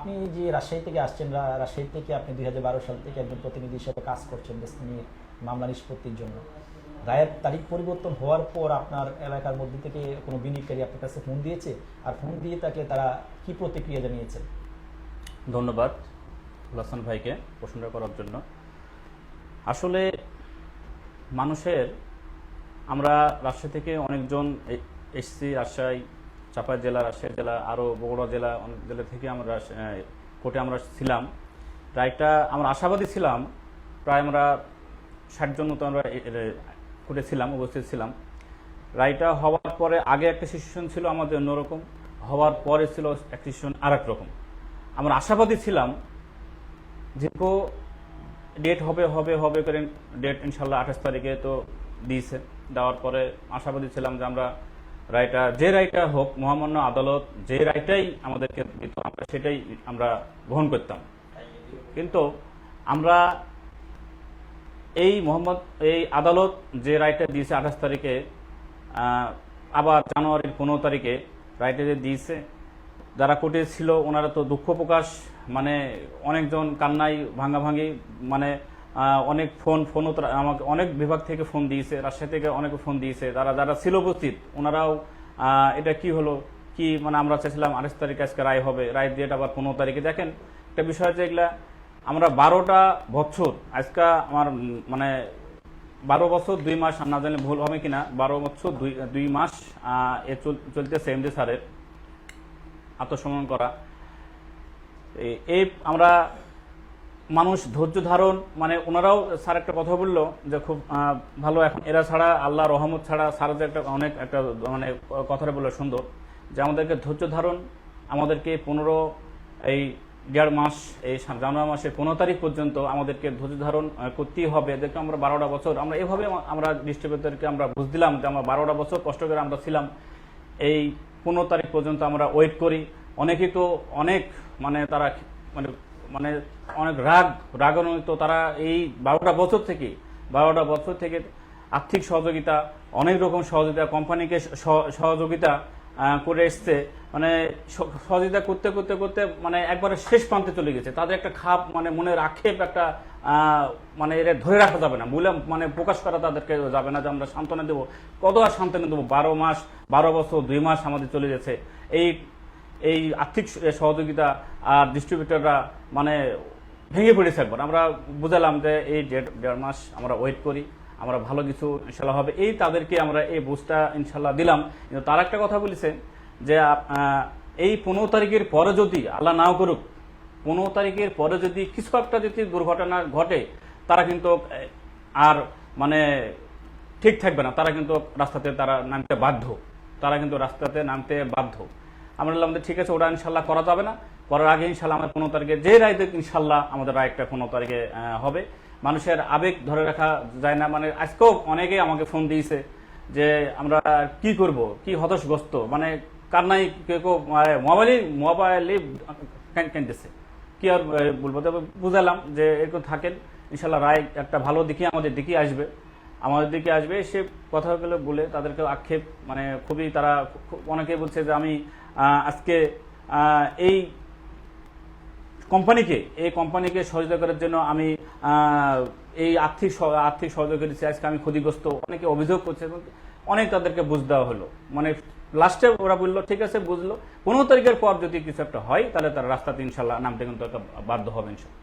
আপনি যে রাজশাহী থেকে আসছেন রাজশাহী থেকে আপনি দু হাজার বারো সাল থেকে একজন প্রতিনিধি হিসেবে কাজ করছেন ডেস্টিনি মামলা নিষ্পত্তির জন্য। রায়ের তারিখ পরিবর্তন হওয়ার পর আপনার এলাকার মধ্যে থেকে কোনো বিনিয়োগকারী আপনার কাছে ফোন দিয়েছে? আর ফোন দিয়ে তাকে তারা কি প্রতিক্রিয়া জানিয়েছে ধন্যবাদ হাসান ভাইকে প্রশ্নটা করার জন্য। আসলে মানুষের, আমরা রাজশাহী থেকে অনেকজন এসছি রাজশাহী চাপাই জেলা, রাজশাহী জেলা আরও বগুড়া জেলা, অনেক জেলা থেকে আমরা কোর্টে আমরা ছিলাম। রায়টা আমরা আশাবাদী ছিলাম, প্রায় আমরা ষাট জন মতো আমরা কোর্টে ছিলাম, উপস্থিত ছিলাম। রায়টা হওয়ার পরে আগে একটা সিচুয়েশন ছিল আমাদের অন্যরকম, হওয়ার পরে ছিল একটা সিচুয়েশন আর রকম আমরা আশাবাদী ছিলাম যেহেতু ডেট হবে হবে হবে করে ডেট ইনশাল্লাহ আঠাশ তারিখে তো দিয়েছে। দেওয়ার পরে আশাবাদী ছিলাম যে আমরা রায়টা যে রায়টা হোক, মহামান্য আদালত, যে রায়টাই আমাদেরকে দিত, আমরা সেটাই আমরা গ্রহণ করতাম। কিন্তু আমরা এই মোহাম্মদ, এই আদালত যে রায়টা দিয়েছে আঠাশ তারিখে আবার জানুয়ারির পনেরো তারিখে রায়টা যে দিয়েছে, যারা কোর্টে ছিল, ওনারা তো দুঃখ প্রকাশ মানে অনেকজন কান্নাই ভাঙাভাঙি মানে অনেক ফোন, ফোনও আমাকে, অনেক বিভাগ থেকে ফোন দিয়েছে, রাজশাহী থেকে অনেক ফোন দিয়েছে। তারা, যারা ছিল উপস্থিত, ওনারাও এটা কি হলো? কি মানে আমরা চাইছিলাম আঠাশ তারিখে আজকে রায় হবে। রায় দিয়ে আবার পনেরো তারিখে। দেখেন, একটা বিষয় হচ্ছে এগুলা, আমরা বারোটা বছর, আজকে আমার মানে বারো বছর, দুই মাস, না জানি ভুল হবে কিনা, বারো বছর, দুই দুই মাস এ চলতেছে এমডি স্যারের আত্মসমর্পণ করা। এই আমরা মানুষ ধৈর্য ধারণ মানে ওনারাও স্যার একটা কথা বলল যে খুব ভালো এখন। এরা ছাড়া, আল্লাহ রহমত ছাড়া স্যার যে একটা অনেক একটা মানে কথাটা বলল সুন্দর, যে আমাদেরকে ধৈর্য ধারণ, আমাদেরকে পনেরো, এই দেড় মাস, এই জানুয়ারি মাসের পনেরো তারিখ পর্যন্ত আমাদেরকে ধৈর্য ধারণ করতেই হবে। দেখো আমরা বারোটা বছর, আমরা এভাবে আমরা ডিস্ট্রিবিউটরকে আমরা বুঝ দিলাম যে আমরা বারোটা বছর কষ্ট করে আমরা ছিলাম। এই পনেরো তারিখ পর্যন্ত আমরা ওয়েট করি। অনেকেই তো অনেক মানে তারা মানে মানে অনেক রাগ, রাগান্বিত। তারা এই বারোটা বছর থেকে, বারোটা বছর থেকে আর্থিক সহযোগিতা, অনেক রকম সহযোগিতা, কোম্পানিকে সহযোগিতা করে এসছে। মানে সহযোগিতা করতে করতে করতে মানে একবারে শেষ প্রান্তে চলে গেছে। তাদের একটা খাপ মানে মনের আক্ষেপ একটা মানে এটা ধরে রাখা যাবে না। বলে মানে প্রকাশ করা তাদেরকে যাবে না যে আমরা সান্ত্বনা দেবো। কত আর সান্ত্বনা দেবো? বারো মাস, বারো বছর, দুই মাস আমাদের চলে গেছে। এই এই আর্থিক সহযোগিতা আর ডিস্ট্রিবিউটররা মানে ভেঙে পড়েছে একবার আমরা বুঝালাম যে এই দেড় দেড় মাস আমরা ওয়েট করি, আমরা ভালো কিছু ইনশাল্লাহ হবে। এই তাদেরকে আমরা এই বুঝটা ইনশাল্লাহ দিলাম। কিন্তু তার একটা কথা বলেছে যে এই পনেরো তারিখের পরে যদি আল্লাহ নাও করুক, পনেরো তারিখের পরে যদি কিছু একটা যদি দুর্ঘটনা ঘটে, তারা কিন্তু আর মানে ঠিক থাকবে না। তারা কিন্তু রাস্তাতে তারা নামতে বাধ্য। তারা কিন্তু রাস্তাতে নামতে বাধ্য। আমরা বললাম ঠিক আছে ওটা ইনশাল্লাহ করা যাবে না। করার আগে ইনশাল্লাহ আমাদের পনেরো তারিখে, যে রায় দেখ ইনশাল্লাহ আমাদের রায়টা পনেরো তারিখে হবে। মানুষের আবেগ ধরে রাখা যায় না। মানে আজকেও অনেকেই আমাকে ফোন দিয়েছে যে, আমরা কি করব? কি হতাশগ্রস্ত? মানে কান্নাই কেউ কেউ মোবাইলই মোবাইলই কেনতেছে? কি আর বলব? তবে বুঝালাম যে এরকম থাকেন। ইনশাল্লাহ রায় একটা ভালো দিকে আমাদের দিকে আসবে। আমাদের দিকে আসবে, সে কথাগুলো বলে তাদেরকে আক্ষেপ মানে খুবই তারা অনেকে বলছে যে আমি আজকে এই কোম্পানিকে এই কোম্পানিকে সহযোগিতা করার জন্য আমি এই আর্থিক আর্থিক সহযোগিতা দিচ্ছি, আজকে আমি ক্ষতিগ্রস্ত। অনেকে অভিযোগ করছে অনেক তাদেরকে বুঝ দেওয়া হলো। মানে লাস্টে ওরা বলল, ঠিক আছে, বুঝলো। পনেরো তারিখের পর যদি কিছু একটা হয়, তাহলে তারা রাস্তাতে ইনশাল্লাহ নামতে কিন্তু বাধ্য হবে ইনশাল্লাহ।